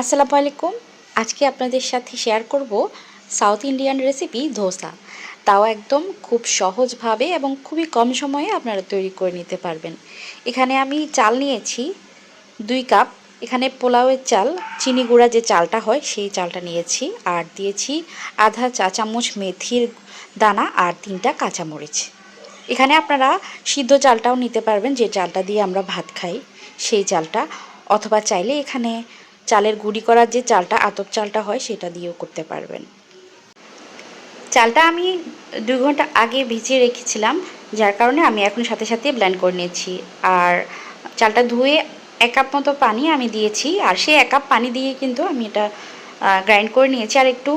আসসালামু আলাইকুম। আজকে আপনাদের সাথে শেয়ার করব সাউথ ইন্ডিয়ান রেসিপি ধোসা। তাও একদম খুব সহজভাবে এবং খুবই কম সময়ে আপনারা তৈরি করে নিতে পারবেন। এখানে আমি চাল নিয়েছি দুই কাপ। এখানে পোলাওয়ের চাল, চিনি গুঁড়া যে চালটা হয় সেই চালটা নিয়েছি আর দিয়েছি আধা চা চামচ মেথির দানা আর তিনটা কাঁচামরিচ। এখানে আপনারা সিদ্ধ চালটাও নিতে পারবেন, যে চালটা দিয়ে আমরা ভাত খাই সেই চালটা। অথবা চাইলে এখানে চালের গুঁড়ি করার যে চালটা, আতপ চালটা হয়, সেটা দিয়েও করতে পারবেন। চালটা আমি দুই ঘণ্টা আগে ভিজিয়ে রেখেছিলাম, যার কারণে আমি এখন সাথে সাথে ব্লেন্ড করে নিয়েছি। আর চালটা ধুয়ে এক কাপ মতো পানি আমি দিয়েছি, আর সেই এক কাপ পানি দিয়ে কিন্তু আমি এটা গ্রাইন্ড করে নিয়েছি। আর একটু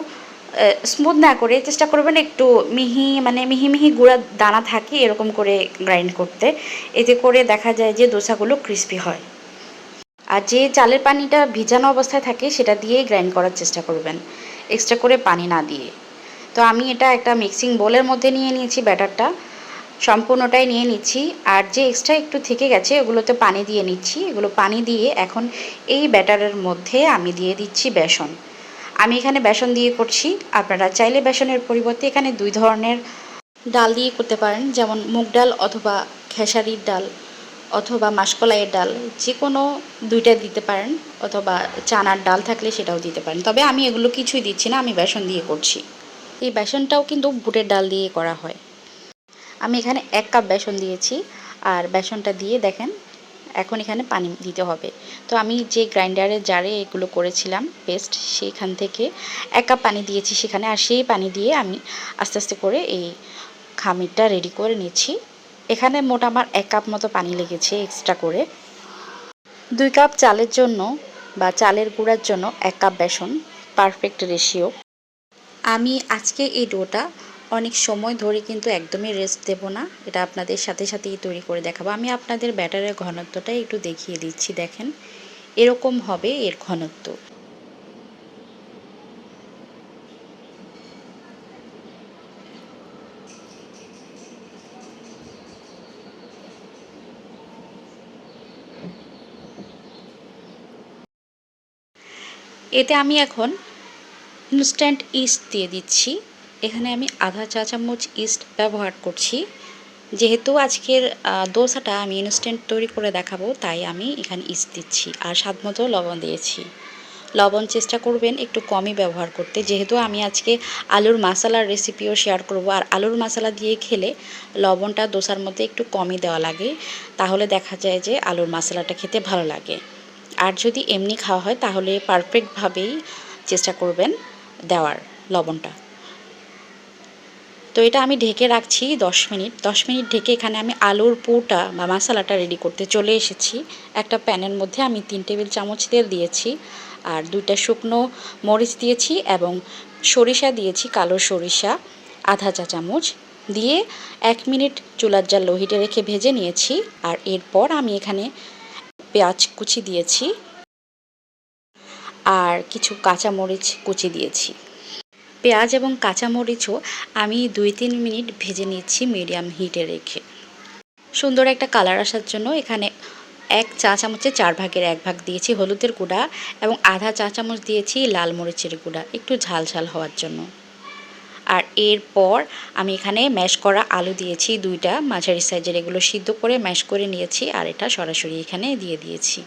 স্মুথ না করে, চেষ্টা করবেন একটু মিহি মানে মিহি মিহি গুঁড়া দানা থাকে, এরকম করে গ্রাইন্ড করতে। এতে করে দেখা যায় যে দোসাগুলো ক্রিস্পি হয়। আর যে চালের পানিটা ভিজানো অবস্থায় থাকে, সেটা দিয়েই গ্রাইন্ড করার চেষ্টা করবেন। এক্সট্রা করে পানি না দিয়ে। তো আমি এটা একটা মিক্সিং বোলের মধ্যে নিয়ে নিয়েছি ব্যাটারটা। সম্পূর্ণটাই নিয়ে নিচ্ছি। আর যে এক্সট্রা একটু থেকে গেছে, ওগুলোতে পানি দিয়ে নিচ্ছি। এগুলো পানি দিয়ে এখন এই ব্যাটারের মধ্যে আমি দিয়ে দিচ্ছি বেসন। আমি এখানে বেসন দিয়ে করছি। আপনারা চাইলে বেসনের পরিবর্তে এখানে দুই ধরনের ডাল দিয়ে করতে পারেন। যেমন মুগ ডাল অথবা খেসারির ডাল। অথবা মাসকলাইয়ের ডাল যে কোনো দুইটা দিতে পারেন, অথবা চানার ডাল থাকলে সেটাও দিতে পারেন। তবে আমি এগুলো কিছুই দিচ্ছি না, আমি বেসন দিয়ে করছি। এই বেসনটাও কিন্তু বুটের ডাল দিয়ে করা হয়। আমি এখানে এক কাপ বেসন দিয়েছি, আর বেসনটা দিয়ে দেখেন, এখন এখানে পানি দিতে হবে। তো আমি যে গ্রাইন্ডারের জারে এগুলো করেছিলাম, পেস্ট সেইখান থেকে এক কাপ পানি দিয়েছি সেখানে, আর সেই পানি দিয়ে আমি আস্তে আস্তে করে এই খামিরটা রেডি করে নিচ্ছি। এখানে মোট আমার এক কাপ মতো পানি লেগেছে এক্সট্রা করে। দুই কাপ চালের জন্য বা চালের গুঁড়ার জন্য এক কাপ বেসন পারফেক্ট রেশিও আমি আজকে এই ডোটা অনেক সময় ধরে কিন্তু একদমই রেস্ট দেব না। এটা আপনাদের সাথে সাথেই তৈরি করে দেখাবো। আমি আপনাদের ব্যাটারের ঘনত্বটা একটু দেখিয়ে দিচ্ছি, দেখেন। এরকম হবে এর ঘনত্ব। এতে আমি এখন ইনস্ট্যান্ট ইস্ট দিয়ে দিচ্ছি। এখানে আমি আধা চা চামচ ইস্ট ব্যবহার করছি। যেহেতু আজকের দোসাটা আমি ইনস্ট্যান্ট তৈরি করে দেখাবো, তাই আমি এখানে ইস্ট দিচ্ছি আর স্বাদ মতো লবণ দিয়েছি। লবণ চেষ্টা করবেন একটু কমই ব্যবহার করতে। যেহেতু আমি আজকে আলুর মশলার রেসিপিও শেয়ার করব আর আলুর মশলা দিয়ে খেলে লবণটা দোসার মধ্যে একটু কমই দেওয়া লাগে, তাহলে দেখা যায় যে আলুর মশলাটা খেতে ভালো লাগে। আর যদি এমনি খাওয়া হয়, তাহলে পারফেক্টভাবেই চেষ্টা করবেন দেওয়ার লবণটা। তো এটা আমি ঢেকে রাখছি দশ মিনিট। দশ মিনিট ঢেকে এখানে আমি আলুর পুটা বা মশলাটা রেডি করতে চলে এসেছি। একটা প্যানের মধ্যে আমি তিন টেবিল চামচ তেল দিয়েছি আর দুইটা শুকনো মরিচ দিয়েছি এবং সরিষা দিয়েছি, কালো সরিষা, আধা চা চামচ। দিয়ে এক মিনিট চুলার জাল লোহিটে রেখে ভেজে নিয়েছি আর এরপর আমি এখানে পেঁয়াজ কুচি দিয়েছি আর কিছু কাঁচামরিচ কুচি দিয়েছি। পেঁয়াজ এবং কাঁচামরিচও আমি দুই তিন মিনিট ভেজে নিচ্ছি মিডিয়াম হিটে রেখে। সুন্দর একটা কালার আসার জন্য এখানে এক চা চামচে চার ভাগের এক ভাগ দিয়েছি হলুদের গুঁড়া এবং আধা চা চামচ দিয়েছি লাল মরিচের গুঁড়া। একটু ঝাল ঝাল হওয়ার জন্য। আর এরপর আমি এখানে ম্যাশ করা আলু দিয়েছি দুইটা। মাঝারি সাইজের এগুলো সিদ্ধ করে ম্যাশ করে নিয়েছি আর এটা সরাসরি এখানে দিয়ে দিয়েছি।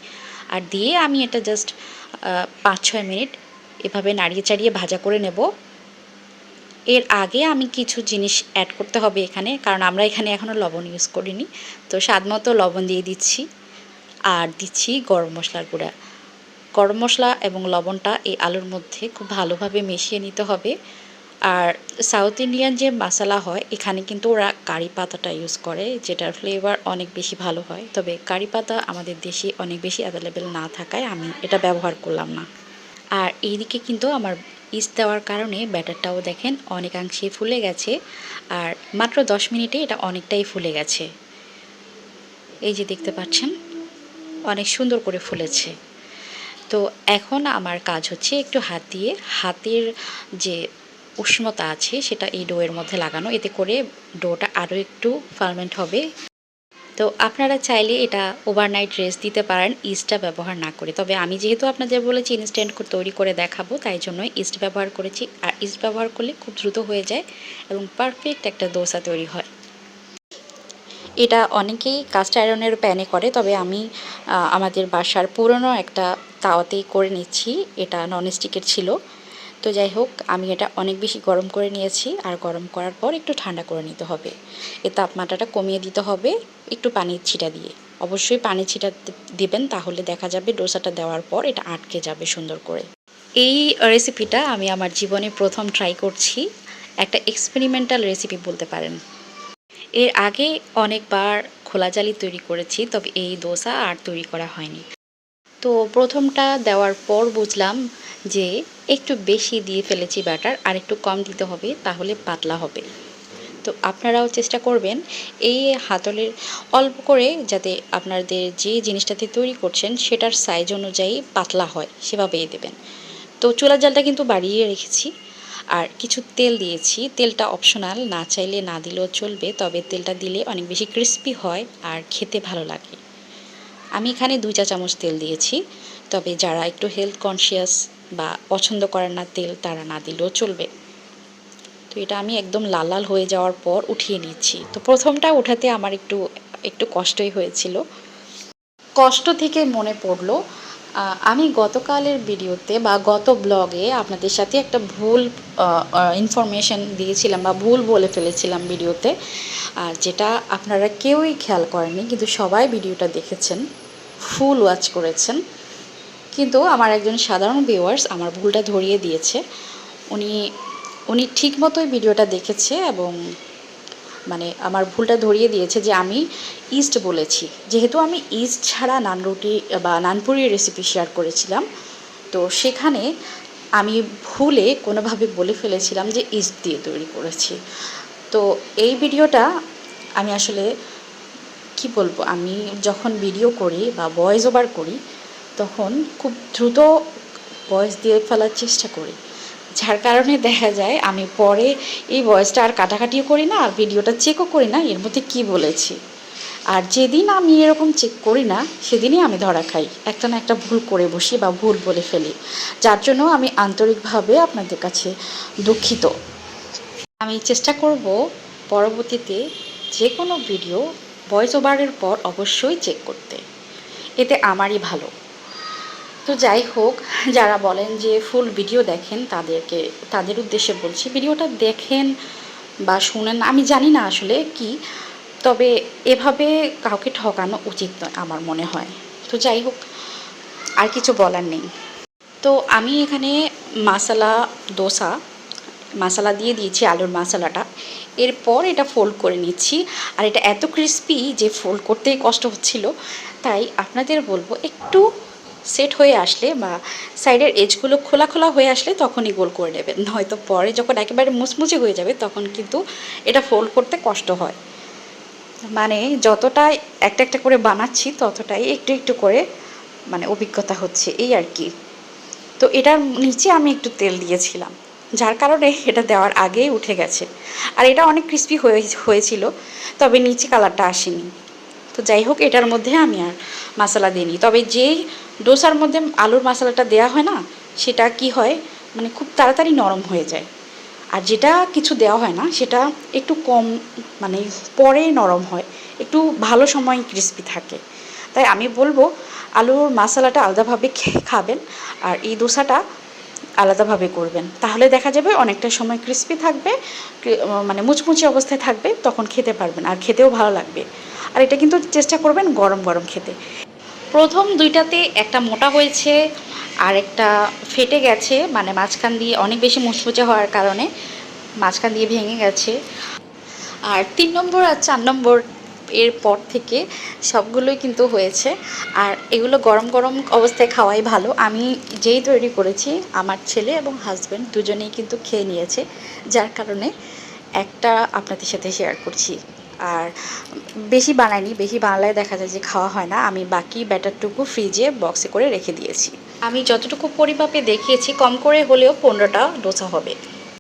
আর দিয়ে আমি এটা জাস্ট পাঁচ ছয় মিনিট এভাবে নাড়িয়ে চাড়িয়ে ভাজা করে নেব। এর আগে আমি কিছু জিনিস অ্যাড করতে হবে এখানে, কারণ আমরা এখানে এখনও লবণ ইউজ করিনি। তো স্বাদ মতো লবণ দিয়ে দিচ্ছি। আর দিচ্ছি গরম মশলার গুঁড়া। গরম মশলা এবং লবণটা এই আলুর মধ্যে খুব ভালোভাবে মিশিয়ে নিতে হবে। আর সাউথ ইন্ডিয়ান যে মশলা হয়, এখানে কিন্তু ওরা কারি পাতাটা ইউজ করে, যেটার ফ্লেভার অনেক বেশি ভালো হয়। তবে কারি পাতা আমাদের দেশে অনেক বেশি অ্যাভেলেবেল না থাকায় আমি এটা ব্যবহার করলাম না। আর এইদিকে কিন্তু আমার ইস্ট দেওয়ার কারণে ব্যাটারটাও দেখেন অনেকাংশে ফুলে গেছে, আর মাত্র দশ মিনিটে এটা অনেকটাই ফুলে গেছে। এই যে দেখতে পাচ্ছেন, অনেক সুন্দর করে ফুলেছে। তো এখন আমার কাজ হচ্ছে একটু হাত দিয়ে, হাতের যে উষ্ণতা আছে, সেটা এই ডোয়ের মধ্যে লাগানো। এতে করে ডোটা আরও একটু ফার্মেন্ট হবে। তো আপনারা চাইলে এটা ওভারনাইট রেস্ট দিতে পারেন ইস্টটা ব্যবহার না করে। তবে আমি যেহেতু আপনাদের বলেছি ইনস্ট্যান্ট তৈরি করে দেখাবো, তাই জন্য ইস্ট ব্যবহার করেছি। আর ইস্ট ব্যবহার করলে খুব দ্রুত হয়ে যায় এবং পারফেক্ট একটা দোসা তৈরি হয়। এটা অনেকেই কাস্ট আয়রনের প্যানে করে, তবে আমি আমাদের বাসার পুরনো একটা তাওয়াতেই করে নিচ্ছি। এটা ননস্টিকের ছিল। তো যাই হোক, আমি এটা অনেক বেশি গরম করে নিয়েছি আর গরম করার পর একটু ঠান্ডা করে নিতে হবে। এর তাপমাত্রাটা কমিয়ে দিতে হবে একটু পানির ছিটা দিয়ে। অবশ্যই পানি ছিটা দিবেন, তাহলে দেখা যাবে ডোসাটা দেওয়ার পর এটা আটকে যাবে সুন্দর করে। এই রেসিপিটা আমি আমার জীবনে প্রথম ট্রাই করছি। একটা এক্সপেরিমেন্টাল রেসিপি বলতে পারেন। এর আগে অনেকবার খোলা জালি তৈরি করেছি, তবে এই দোসা আর তৈরি করা হয়নি। তো প্রথমটা দেওয়ার পর বুঝলাম যে একটু বেশি দিয়ে ফেলেছি ব্যাটার, আর একটু কম দিতে হবে, তাহলে পাতলা হবে। তো আপনারাও চেষ্টা করবেন এই হাতলের অল্প করে যাতে আপনাদের যে জিনিসটাতে তৈরি করছেন, সেটার সাইজ অনুযায়ী পাতলা হয়, সেভাবেই দেবেন। তো চুলার জালটা কিন্তু বাড়িয়ে রেখেছি, আর কিছু তেল দিয়েছি। তেলটা অপশনাল না চাইলে না দিলেও চলবে, তবে তেলটা দিলে অনেক বেশি ক্রিস্পি হয় আর খেতে ভালো লাগে। আমি এখানে দুই চা চামচ তেল দিয়েছি, তবে যারা একটু হেলথ কনসিয়াস বা পছন্দ করেন না তেল তারা না দিলেও চলবে। তো এটা আমি একদম লাল লাল হয়ে যাওয়ার পর উঠিয়ে নিচ্ছি। তো প্রথমটা উঠাতে আমার একটু একটু কষ্টই হয়েছিল। কষ্ট থেকে মনে পড়ল আমি গতকালের ভিডিওতে বা গত ব্লগে আপনাদের সাথে একটা ভুল ইনফরমেশন দিয়েছিলাম বা ভুল বলে ফেলেছিলাম ভিডিওতে। আর যেটা আপনারা কেউই খেয়াল করেননি, কিন্তু সবাই ভিডিওটা দেখেছেন ফুল ওয়াচ করেছেন। কিন্তু আমার একজন সাধারণ ভিউয়ার্স আমার ভুলটা ধরিয়ে দিয়েছে। উনি উনি ঠিক মতোই ভিডিওটা দেখেছে এবং মানে আমার ভুলটা ধরিয়ে দিয়েছে যে আমি ইস্ট বলেছি। যেহেতু আমি ইস্ট ছাড়া নান রুটি বা নানপুরি রেসিপি শেয়ার করেছিলাম, তো সেখানে আমি ভুলে কোনোভাবে বলে ফেলেছিলাম যে ইস্ট দিয়ে তৈরি করেছি। তো এই ভিডিওটা আমি আসলে কি বলব? আমি যখন ভিডিও করি বা ভয়েস ওভার করি তখন খুব দ্রুত ভয়েস দিয়ে ফেলার চেষ্টা করি। যার কারণে দেখা যায় আমি পরে এই ভয়েসটা আর কাটাকাটিও করি না, আর ভিডিওটা চেকও করি না, এর মধ্যে কি বলেছি। আর যেদিন আমি এরকম চেক করি না, সেদিনই আমি ধরা খাই। একটা না একটা ভুল করে বসি বা ভুল বলে ফেলি। যার জন্য আমি আন্তরিকভাবে আপনাদের কাছে দুঃখিত। আমি চেষ্টা করব পরবর্তীতে যে কোনো ভিডিও ভয়েস ওভারের পর অবশ্যই চেক করতে। এতে আমারই ভালো। তো যাই হোক, যারা বলেন যে ফুল ভিডিও দেখেন তাদেরকে, তাদের উদ্দেশ্যে বলছি ভিডিওটা দেখেন বা শুনেন, আমি জানি না আসলে কি, তবে এভাবে কাউকে ঠকানো উচিত নয় আমার মনে হয়। তো যাই হোক, আর কিছু বলার নেই। তো আমি এখানে মাসালা দোসা, মশলা দিয়ে দিয়েছি আলুর মশলাটা। এরপর এটা ফোল্ড করে নিচ্ছি, আর এটা এত ক্রিস্পি যে ফোল্ড করতেই কষ্ট হচ্ছিল। তাই আপনাদের বলব একটু সেট হয়ে আসলে বা সাইডের এজগুলো খোলা খোলা হয়ে আসলে তখনই গোল করে নেবেন নয়তো পরে যখন একেবারে মুচমুচে হয়ে যাবে, তখন কিন্তু এটা ফোল্ড করতে কষ্ট হয়। মানে যতটাই একটা একটা করে বানাচ্ছি, ততটাই একটু একটু করে মানে অভিজ্ঞতা হচ্ছে, এই আর কি। তো এটার নিচে আমি একটু তেল দিয়েছিলাম, যার কারণে এটা দেওয়ার আগেই উঠে গেছে। আর এটা অনেক ক্রিস্পি হয়ে, হয়েছিল, তবে নিচে কালারটা আসেনি। তো যাই হোক, এটার মধ্যে আমি আর মশলা দিইনি। তবে যেই ডোসার মধ্যে আলুর মশলাটা দেওয়া হয় না, সেটা কি হয় মানে খুব তাড়াতাড়ি নরম হয়ে যায়। আর যেটা কিছু দেওয়া হয় না, সেটা একটু কম মানে পরে নরম হয়, একটু ভালো সময় ক্রিস্পি থাকে। তাই আমি বলব, আলুর মশলাটা আলাদাভাবে খাবেন, আর এই দোসাটা আলাদাভাবে করবেন। তাহলে দেখা যাবে অনেকটা সময় ক্রিস্পি থাকবে মানে মুচমুচে অবস্থায় থাকবে, তখন খেতে পারবেন, আর খেতেও ভালো লাগবে। আর এটা কিন্তু চেষ্টা করবেন গরম গরম খেতে। প্রথম দুইটাতে একটা মোটা হয়েছে, আর একটা ফেটে গেছে মানে মাঝখান দিয়ে অনেক বেশি মুচমুচে হওয়ার কারণে মাঝখান দিয়ে ভেঙে গেছে। আর তিন নম্বর আর চার নম্বর এর পর থেকে সবগুলোই কিন্তু হয়েছে। আর এগুলো গরম গরম অবস্থায় খাওয়াই ভালো। আমি যেই তৈরি করেছি, আমার ছেলে এবং হাজব্যান্ড দুজনেই কিন্তু খেয়ে নিয়েছে। যার কারণে একটা আপনাদের সাথে শেয়ার করছি। আর বেশি বানাইনি বেশি বানালে দেখা যায় যে খাওয়া হয় না। আমি বাকি ব্যাটারটুকু ফ্রিজে বক্সে করে রেখে দিয়েছি। আমি যতটুকু পরিমাপে দেখিয়েছি, কম করে হলেও পনেরোটা ডোসা হবে।